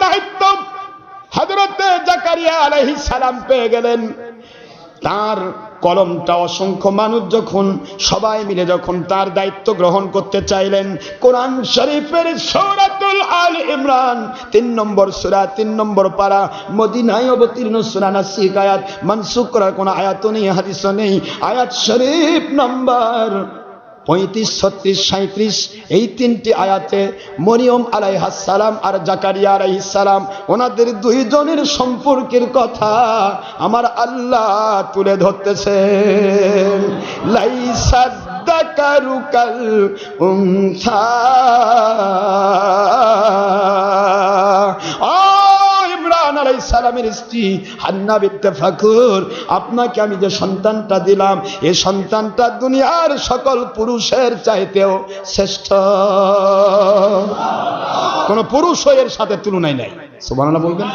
দায়িত্ব সালাম পেয়ে গেলেন। তার কলমটা অসংখ্য মানুষ যখন, সবাই মিলে যখন তার দায়িত্ব গ্রহণ করতে চাইলেন, কোরআন শরীফের সৌরাতুল আল ইমরান, তিন নম্বর সুরা, তিন নম্বর পারা, মদিনায় অবতীর্ণ সুরা নাসিক আয়াত, মানসুখ করার কোনো আয়াত নেই হাদিস নেই। আয়াত শরীফ নম্বর পঁয়ত্রিশ, ছত্রিশ সাঁত্রিশ এই তিনটি আয়াতে মরিয়ম আলাইহাসালাম আর জাকারিয়া আলাইসালাম ওনাদের দুইজনের সম্পর্কের কথা আমার আল্লাহ তুলে ধরতেছে লাইসাদ্দাকারুকাল আলাইহিস সালামের স্ত্রী হান্না বিনতে ফাকুর আপনাকে আমি যে সন্তানটা দিলাম এই সন্তানটা দুনিয়ার সকল পুরুষের চাইতেও শ্রেষ্ঠ। কোন পুরুষ এর সাথে তুলনায় নাই। সুবহানাল্লাহ বলবেন?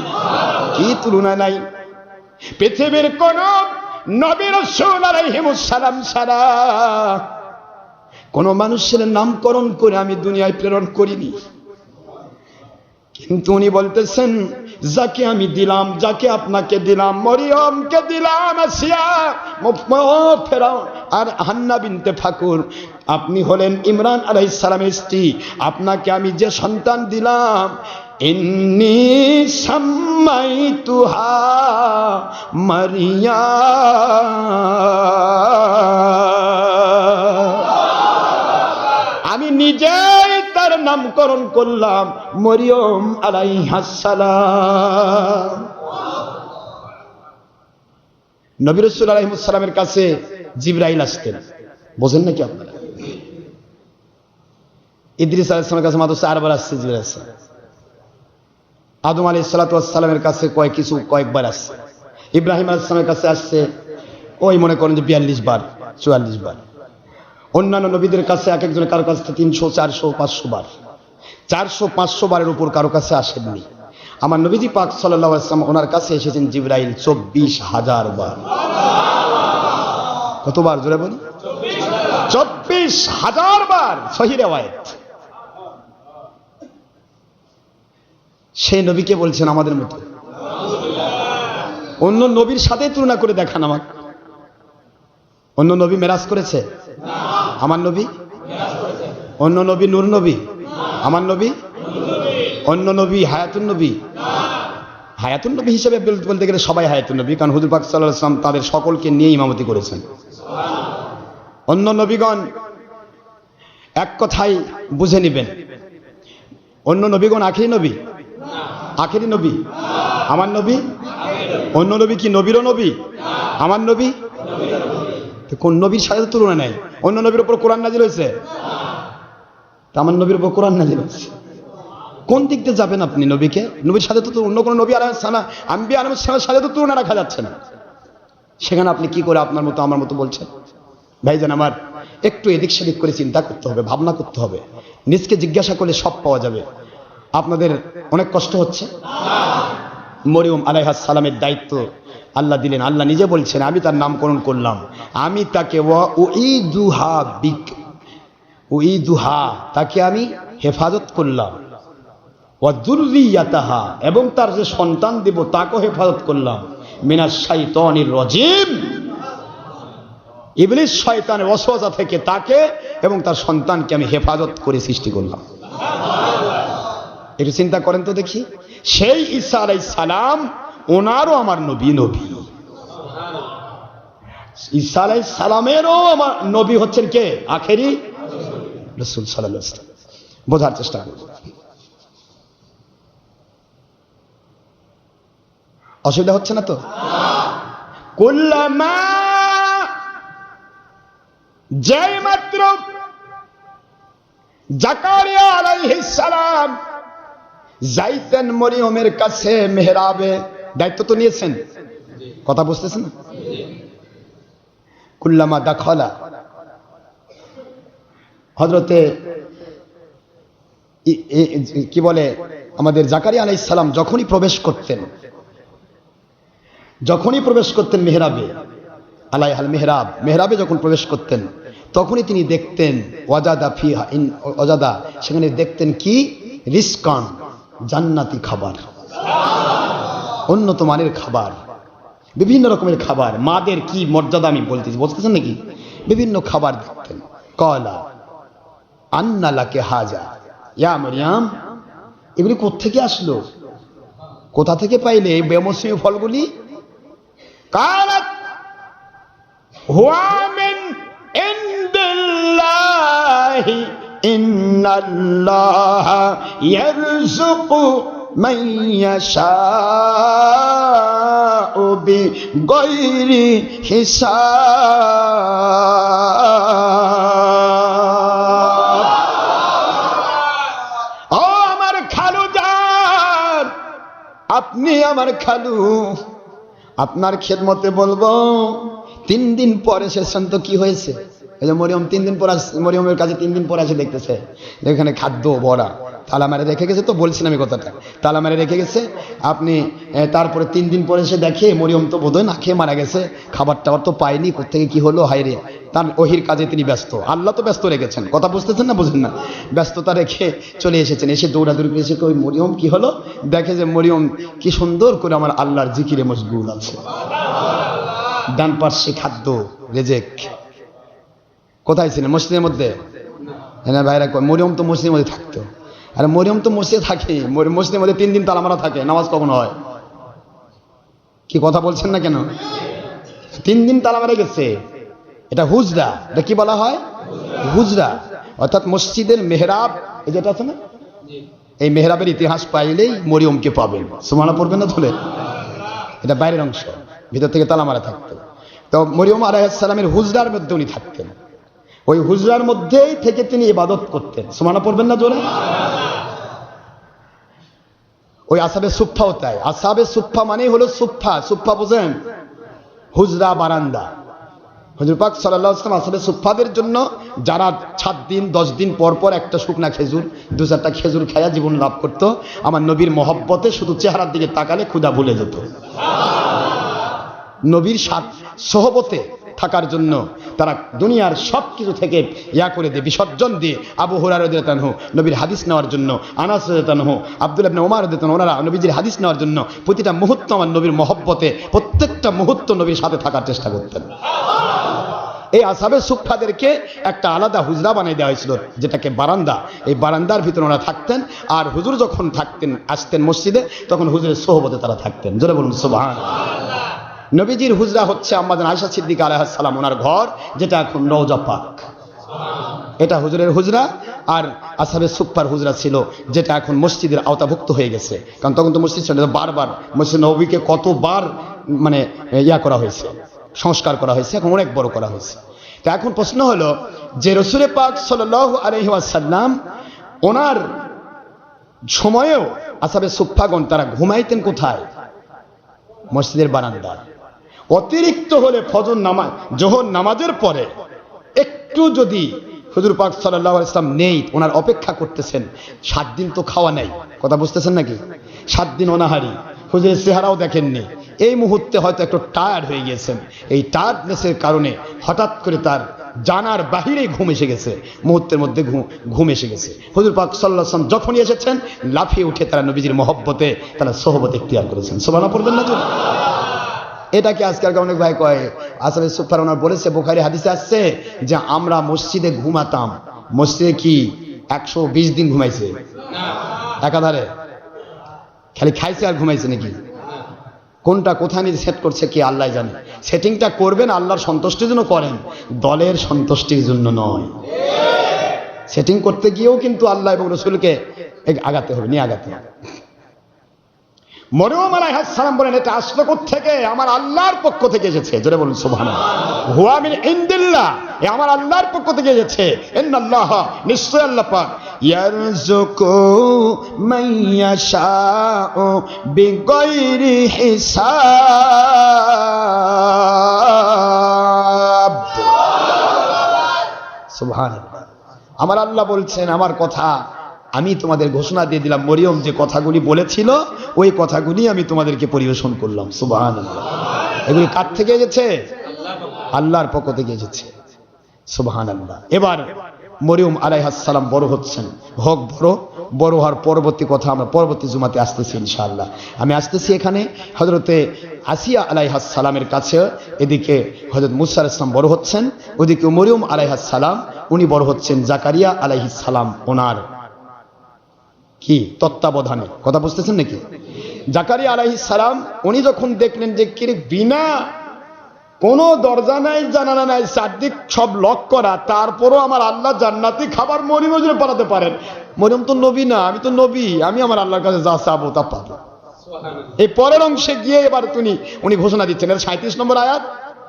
কি তুলনায় নাই? পৃথিবীর কোন নবী রাসূল আলাইহিমুস সালাম ছাড়া কোন মানুষের নামকরণ করে আমি দুনিয়ায় প্রেরণ করিনি। কিন্তু উনি বলতেছেন, যাকে আমি দিলাম, যাকে আপনাকে দিলাম, মরিয়মকে দিলাম ফেরাও আর হান্না বিনতে ফাকুর আপনি হলেন ইমরান আলাইহিস সালামের স্ত্রী, আপনাকে আমি যে সন্তান দিলাম, ইন্নি সাম্মাইতুহা মারিয়া। আমি তার নামকরণ করলাম, মরিয়ম আলাইহাসালাম নবী রসুল আলাইহিসালামের কাছে জিব্রাইল আসতেন। বোঝেন নাকি আপনারা? ইদ্রিস আলাইসলামের কাছে মাত্র চারবার আসছে জিব্রাইল আসসালাম। আদম আলী সালাতামের কাছে কয়েক কিছু কয়েকবার আসছে। ইব্রাহিম আলাইসলামের কাছে আসছে, ওই মনে করেন যে বিয়াল্লিশ বার, চুয়াল্লিশ বার। অন্যান্য নবীদের কাছে এক একজনের কারও কাছে তিনশো, চারশো, পাঁচশো বার। চারশো, পাঁচশো বারের উপর কারও কাছে আসেননি। আমার নবীজি পাক সাল্লাহ আসলাম ওনার কাছে এসেছেন জিব্রাইল চব্বিশ হাজার বার। কতবার জোরে বলি? চব্বিশ হাজার বার সহি রেওয়ায়ত। সেই নবীকে বলছেন আমাদের মতো। অন্য নবীর সাথে তুলনা করে দেখান আমাকে। অন্য নবী মেরাজ করেছে? আমার নবী? অন্য নবী নূর নবী? আমার নবী? অন্য নবী হায়াতুন নবী? হায়াতুন নবী হিসেবে বল- বলতে গেলে সবাই হায়াতুন নবী, কারণ হুজুর পাক তাদের সকলকে নিয়ে ইমামতি করেছেন। অন্য নবীগণ এক কথাই বুঝে নিবেন। অন্য নবীগণ আখেরি নবী? আখেরি নবী? আমার নবী? অন্য নবী কি নবীরও নবী? আমার নবী? তো কোন নবীর সাথে তুলনা নেই। অন্য নবীর উপর কোরআন নাজিল হয়েছে? তা আমার নবীর উপর কোরআন নাজিল হয়েছে। কোন দিক দিয়ে যাবেন আপনি নবীকে? নবীর সাথে তো অন্য কোনো নবী আলাইসানা আম্বি আলমের সাথে তো তুলনা রাখা যাচ্ছে না। সেখানে আপনি কি করে আপনার মতো, আমার মতো বলছেন? ভাইজান আমার, একটু এদিক সেদিক করে চিন্তা করতে হবে, ভাবনা করতে হবে। নিজকে জিজ্ঞাসা করলে সব পাওয়া যাবে। আপনাদের অনেক কষ্ট হচ্ছে? মরিয়ম আলাইহাস সালামের দায়িত্ব আল্লাহ দিলেন, আল্লাহ নিজে বলছেন, আমি তার নামকরণ করলাম। আমি তাকে তাকে আমি হেফাজত করলাম। ওয়াদুরিয়াতাহা এবং তার যে সন্তান দেব, তাকেও হেফাজত করলাম। মিনাস শাইতানির রজিম। ইবলিস শয়তানের অসহজা থেকে তাকে এবং তার সন্তানকে আমি হেফাজত করে সৃষ্টি করলাম। একটু চিন্তা করেন তো দেখি। সেই ঈসা আলাই সালাম, ওনারও আমার নবী নবী। ঈসা আলাই সালামেরও আমার নবী হচ্ছেন কে? আখেরি? রসুল বোঝার চেষ্টা করুন। অসুবিধা হচ্ছে না তো? যেই মাত্র জাকারিয়া আলাইহিস সালাম যাইতেন মরিয়মের কাছে মেহরাবে। দায়িত্ব তো নিয়েছেন। কথা বুঝতেছেন? না কুল্লামা দাখলা। হজরতে কি বলে? আমাদের জাকারিয়া আলাইহিস সালাম যখনই প্রবেশ করতেন, যখনই প্রবেশ করতেন মেহরাবে আলাই আল মেহরাব, মেহরাবে যখন প্রবেশ করতেন, তখনই তিনি দেখতেন অজাদা ফি ইন- অজাদা সেখানে দেখতেন কি? রিস্কন, জান্নাতি খাবার উন্নত মানের খাবার। বিভিন্ন রকমের খাবার। মাদের কি মর্যাদা আমি বলতেছি বলতেছেন নাকি? বিভিন্ন খাবার দেখতেন কলা আন্নালাকে হাজা। ইয়া মরিয়াম, এগুলি কোত্থেকে আসলো? কোথা থেকে পাইলে এই বেমৌসুমী ফলগুলি? কারাত হুয়া মিন ইনদিল্লাহি, ইন্নাল্লাহ ইয়ারযুকু ইয়াশাউ বিগাইরি হিসাব। ও আমার খালু যান আপনি আমার খালু। আপনার খেদমতে বলব, তিন দিন পরে এসেছেন তো কি হয়েছে? এই যে মরিয়ম তিন দিন পর আস- মরিয়মের কাছে তিন দিন পর এসে দেখতেছে এখানে খাদ্য বড়া। তালা মারে রেখে গেছে তো বলছিলাম এই কথাটা। তালা মারে রেখে গেছে, আপনি তারপরে তিন দিন পরে এসে দেখে মরিয়ম তো বোধহয় না খেয়ে মারা গেছে খাবার টাবার তো পায়নি কোথেকে কি হলো হাইরে তার ওহির কাজে তিনি ব্যস্ত। আল্লাহ তো ব্যস্ত রেখেছেন। কথা বুঝতেছেন না, বুঝেন না? ব্যস্ততা রেখে চলে এসেছেন। এসে দৌড়াদৌড়ি এসে কই, মরিয়ম, কি হলো? দেখে যে মরিয়ম কি সুন্দর করে আমার আল্লাহর জিকিরে মশগুল আছে। ডান পার্শ্বে খাদ্য, রেজেক। কোথায় ছিলেন? মসজিদের মধ্যে? হ্যাঁ ভাইরা মরিয়ম তো মসজিদের মধ্যে থাকতো। আর, মরিয়ম তো মসজিদে থাকে। মসজিদের মধ্যে তিন দিন তালামারা থাকে। নামাজ কখন হয়? কি কথা বলছেন না কেন? তিন দিন তালামারা গেছে। এটা হুজরা। এটা কি বলা হয়? হুজরা। অর্থাৎ মসজিদের মেহরাব, এই যেটা আছে না? এই মেহরাবের ইতিহাস পাইলেই মরিয়মকে পাবেন। সুমানা পড়বেন না ধরে এটা বাইরের অংশ। ভিতর থেকে তালা মারা থাকতো। তো মরিয়ম আলাইসালামের হুজরার মধ্যে উনি থাকতেন। ওই হুজরার মধ্যেই থেকে তিনি ইবাদত করতেন। সুমানা পড়বেন না জোরে? ওই আসাবে সুফাও তাই। আসাবে সুফা মানেই হলো সুফা সুফা বুঝেন? হুজরা বারান্দা। হজুর পাক সাল্লাহ আসলাম আসলে সুফাদের জন্য যারা সাত দিন দশ দিন পর পর একটা শুকনা খেজুর দু চারটা খেজুর খায়া জীবন লাভ করত আমার নবীর মহব্বতে শুধু চেহারার দিকে তাকালে ক্ষুদা ভুলে যেত। নবীর সাথ সহবতে থাকার জন্য তারা দুনিয়ার সব কিছু থেকে ইয়া করে দিয়ে, বিসর্জন দিয়ে আবু হুরার তানহু নবীর হাদিস নেওয়ার জন্য, আনাস তানহু আব্দুল আবনে ওমার দেতান ওনারা নবীজির হাদিস নেওয়ার জন্য প্রতিটা মুহূর্ত আমার নবীর মহব্বতে, প্রত্যেকটা মুহূর্ত নবীর সাথে থাকার চেষ্টা করতেন। এই আসাবের সুফাদেরকে একটা আলাদা হুজরা বানিয়ে দেওয়া হয়েছিল, যেটাকে বারান্দা। এই বারান্দার ভিতরে ওনারা থাকতেন, আর হুজুর যখন থাকতেন, আসতেন মসজিদে, তখন হুজুরের সোহবতে তারা থাকতেন। জোরে বলুন সুবহান নবীজির হুজরা হচ্ছে আমাদের আয়সা সিদ্দিক আলাইসালাম ওনার ঘর, যেটা এখন রওজা পাক এটা হুজুরের হুজরা আর আসাবের সুপ্পার হুজরা ছিল, যেটা এখন মসজিদের আওতাভুক্ত হয়ে গেছে। কারণ তখন তো মসজিদ ছিল বারবার মসজিদ নবীকে কতবার মানে ইয়া করা হয়েছে, সংস্কার করা হয়েছে, এখন অনেক বড় করা হয়েছে। তা এখন প্রশ্ন হলো যে রসুরে পাক সাল আলহি আসাল্লাম ওনার সময়েও আসাবে সুফাগণ তারা ঘুমাইতেন কোথায়? মসজিদের বারান্দায়। অতিরিক্ত হলে ফজর নামাজ, জোহর নামাজের পরে একটু যদি হুজুর পাক সাল্লাহ ইসলাম নেই, ওনার অপেক্ষা করতেছেন, সাত দিন তো খাওয়া নাই, কথা বুঝতেছেন নাকি? সাত দিন অনাহারি, হুজুরের চেহারাও দেখেননি, এই মুহূর্তে হয়তো একটু টায়ার্ড হয়ে গিয়েছেন, এই টায়ার্ডনেসের কারণে হঠাৎ করে তার জানার বাহিরেই ঘুম এসে গেছে, মুহূর্তের মধ্যে ঘুম এসে গেছে। হুজুর পাক সাল্লাহ আসলাম যখনই এসেছেন, লাফিয়ে উঠে তারা নবীজির মহব্বতে, তারা সহবত এখতিয়ার করেছেন। সোবানা পড়বেন না তো এটাকে আজকাল অনেক ভাই কয় আসলে সুফার ওনার বলেছে, বোখারি হাদিসে আসছে যে আমরা মসজিদে ঘুমাতাম। মসজিদে কি একশো বিশ দিন ঘুমাইছে? একাধারে। খালি খাইছে আর ঘুমাইছে নাকি? কোনটা কোথায় নিয়ে সেট করছে কি আল্লাহ জানে। সেটিংটা করবেন, আল্লাহর সন্তুষ্টির জন্য করেন। দলের সন্তুষ্টির জন্য নয়। সেটিং করতে গিয়েও কিন্তু আল্লাহ এবং রসুলকে আগাতে হবে, নিয়ে আগাতে হবে। মরিয়ম আলাইহাসালাম বলেন, এটা আসলো থেকে আমার আল্লাহর পক্ষ থেকে এসেছে। জোরে বলুন হুয়া মিন এ আমার আল্লাহর পক্ষ থেকে এসেছে। ইন্নাল্লাহ। নিশ্চয় আল্লাহ পাক। হিসাব। আমার আল্লাহ বলছেন, আমার কথা আমি তোমাদের ঘোষণা দিয়ে দিলাম, মরিয়ম যে কথাগুলি বলেছিল, ওই কথাগুলি আমি তোমাদেরকে পরিবেশন করলাম। সুবাহান এগুলি কার থেকে এসেছে? আল্লাহর পক্ষ থেকে এসেছে। সুবহান আল্লাহ এবার মরিয়ম আলাইহাসালাম বড় হচ্ছেন। হোক বড় বড় হওয়ার পরবর্তী কথা আমরা পরবর্তী জুমাতে আসতেছি ইনশাআল্লাহ। আমি আসতেছি এখানে হজরতে আসিয়া আলাইহাসালামের কাছে, এদিকে হজরত মুসার ইসলাম বড় হচ্ছেন, ওদিকে মরিয়ম আলাইহাসালাম উনি বড় হচ্ছেন জাকারিয়া আলাইহিসালাম ওনার। কি? তত্ত্বাবধানে। কথা বুঝতেছেন নাকি? জাকারিয়া আলাইহিস সালাম উনি যখন দেখলেন যে কিরে বিনা কোনো দরজা নাই জানালা নাই চারদিক সব লক করা তারপরও আমার আল্লাহ জান্নাতি খাবার মরিম মজুরে পাঠাতে পারেন। মরিয়ম তো নবী না আমি তো নবী আমি আমার আল্লাহর কাছে যা চাবো তা পাবো। এই পরের অংশে গিয়ে এবার তিনি উনি ঘোষণা দিচ্ছেন এটা সাঁত্রিশ নম্বর আয়াত।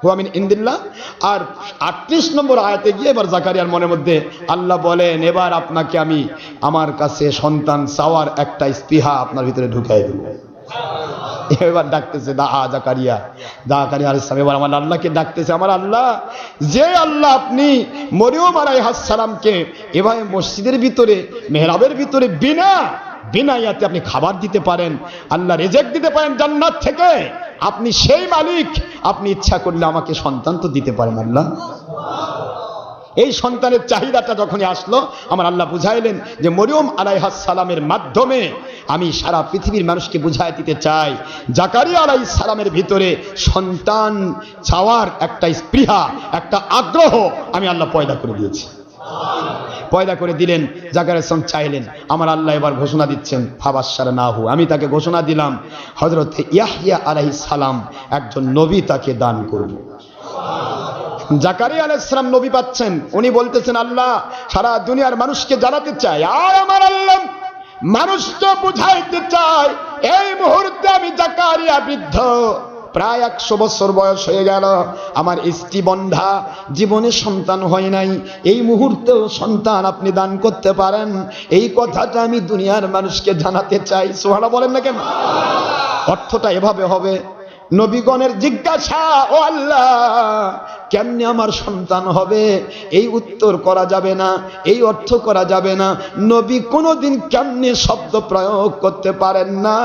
হুয়ামিন ইন্দিল্লাহ। আর আটত্রিশ নম্বর আয়াতে গিয়ে এবার জাকারিয়ার মনের মধ্যে আল্লাহ বলেন, এবার আপনাকে আমি আমার কাছে সন্তান চাওয়ার একটা স্পৃহা আপনার ভিতরে ঢুকাই দেবো। এবার ডাকতেছে, দা, আ, জাকারিয়া। জাকারিয়া আলাইহিস সালাম, এবার আমার আল্লাহকে ডাকতেছে, আমার আল্লাহ, যে আল্লাহ আপনি মরিয়ম আলাইহিস সালামকে এভাবে মসজিদের ভিতরে, মেহরাবের ভিতরে বিনা বিনা ইয়াতে আপনি খাবার দিতে পারেন, আল্লাহ রেজেক দিতে পারেন জান্নাত থেকে। আপনি সেই মালিক, আপনি ইচ্ছা করলে আমাকে সন্তান তো দিতে পারেন আল্লাহ। এই সন্তানের চাহিদাটা যখনই আসলো, আমার আল্লাহ বুঝাইলেন যে, মরিয়ম আলাইহাস সালামের মাধ্যমে আমি সারা পৃথিবীর মানুষকে বুঝাই দিতে চাই। জাকারিয়া আলাই সালামের ভিতরে সন্তান চাওয়ার একটা স্পৃহা, একটা আগ্রহ আমি আল্লাহ পয়দা করে দিয়েছি। পয়দা করে দিলেন জাকারিয়া ইসলাম চাইলেন। আমার আল্লাহ এবার ঘোষণা দিচ্ছেন ফাবাসার না হু আমি তাকে ঘোষণা দিলাম হজরত ইয়াহিয়া আলাইহিস সালাম একজন নবী তাকে দান করব। জাকারিয়া আলাইসালাম নবী পাচ্ছেন। উনি বলতেছেন, আল্লাহ, সারা দুনিয়ার মানুষকে জানাতে চাই। আর আমার আল্লাহ মানুষ তো বুঝাইতে চায়, এই মুহূর্তে আমি জাকারিয়া বৃদ্ধ। প্রায় একশো বছর বয়স হয়ে গেল। আমার স্ত্রী বন্ধা, জীবনে সন্তান হয় নাই। এই মুহূর্তেও সন্তান আপনি দান করতে পারেন। এই কথাটা আমি দুনিয়ার মানুষকে জানাতে চাই। সোহানা বলেন না কেন? অর্থটা এভাবে হবে। নবীগণের জিজ্ঞাসা, ও আল্লাহ কেমনে আমার সন্তান হবে? এই উত্তর করা যাবে না, এই অর্থ করা যাবে না। নবী কোনোদিন কেমনে শব্দ প্রয়োগ করতে পারেন না?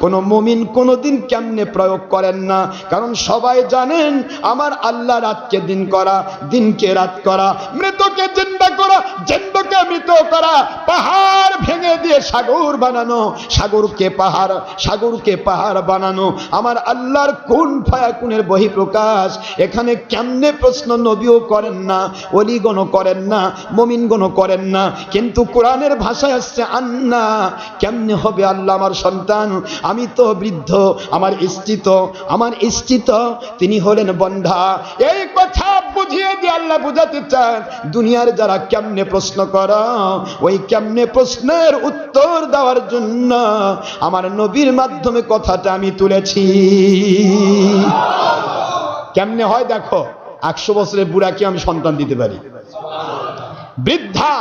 কোনো মুমিন কোনোদিন কেমনে প্রয়োগ করেন না? কারণ সবাই জানেন, আমার আল্লাহ রাতকে দিন করা, দিনকে রাত করা। মৃতকে জিন্দা করা, জিন্দকে মৃত করা। পাহাড় ভেঙে দিয়ে সাগর বানানো, সাগরকে পাহাড় সাগরকে পাহাড় বানানো। আমার আল্লাহর কোন ফায়াকুনের বহিঃপ্রকাশ? এখানে কেমনে প্রশ্ন নবীও করেন না অলিগণও করেন না, মমিনগণও করেন না, কিন্তু কোরআনের ভাষায় আসছে, আন্না, কেমনে হবে আল্লাহ আমার সন্তান? আমি তো বৃদ্ধ, আমার স্ত্রী তো আমার স্ত্রী তো তিনি হলেন বন্ধা। এই কথা বুঝিয়ে দিয়ে আল্লাহ বুঝাতে চান, দুনিয়ার যারা কেমনে প্রশ্ন কর, ওই কেমনে প্রশ্নের উত্তর দেওয়ার জন্য আমার নবীর মাধ্যমে কথাটা আমি তুলেছি। কেমনে হয় দেখো? একশো বছরের বুড়াকে আমি সন্তান দিতে পারি। বৃদ্ধা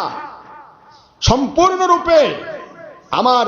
সম্পূর্ণরূপে আমার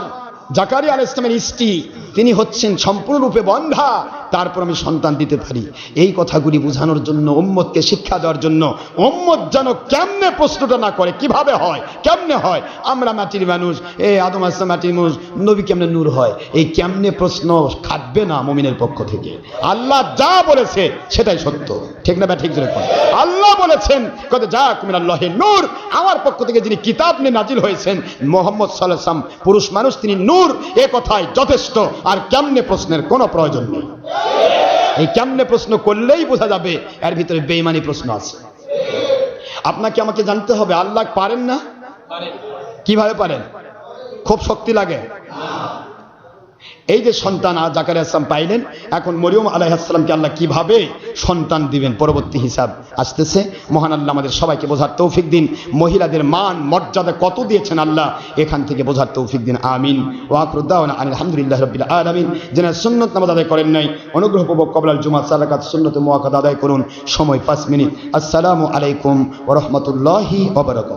জাকারিয়া আল ইসলামের স্ত্রী তিনি হচ্ছেন সম্পূর্ণরূপে বন্ধা। তারপর আমি সন্তান দিতে পারি। এই কথাগুলি বোঝানোর জন্য, উম্মতকে শিক্ষা দেওয়ার জন্য, উম্মত যেন কেমনে প্রশ্নটা না করে, কীভাবে হয়, কেমনে হয়? আমরা মাটির মানুষ, এ আদম আসলাম মাটির মানুষ, নবী কেমনে নূর হয়? এই কেমনে প্রশ্ন খাটবে না মমিনের পক্ষ থেকে? আল্লাহ যা বলেছে সেটাই সত্য। ঠিক না বা ঠিক জোরে কর। আল্লাহ বলেছেন কত যা কুমির আল্লাহে নূর। আমার পক্ষ থেকে যিনি কিতাব নিয়ে নাজিল হয়েছেন, মোহাম্মদ সাল্লাম, পুরুষ মানুষ, তিনি নূর। এ কথায় যথেষ্ট। আর কেমনে প্রশ্নের কোনো প্রয়োজন নেই। এই কেমনে প্রশ্ন করলেই বোঝা যাবে এর ভিতরে বেইমানি প্রশ্ন আছে। আপনাকে আমাকে জানতে হবে আল্লাহ পারেন না? কীভাবে পারেন? খুব শক্তি লাগে। এই যে সন্তান আজ জাকারিয়া ইসলাম পাইলেন, এখন মরিয়ম আলাইহাসালামকে আল্লাহ কীভাবে সন্তান দিবেন? পরবর্তী হিসাব আসতেছে। মহান আল্লাহ আমাদের সবাইকে বোঝার তৌফিক দিন। মহিলাদের মান, মর্যাদা কত দিয়েছেন আল্লাহ? এখান থেকে বোঝার তৌফিক দিন। আমিন। ওয়াকরুদ্দাওয়ান আলহামদুলিল্লাহ রবিল আলমিন। যেন সুন্নত নামাজ আদায় করেন নাই অনুগ্রহপূর্বক কবলাল জুমা, সালাকাত সুন্নত মোয়াকাত আদায় করুন। সময় পাঁচ মিনিট। আসসালামু আলাইকুম ওরহমতুল্লাহি ওবরাকাত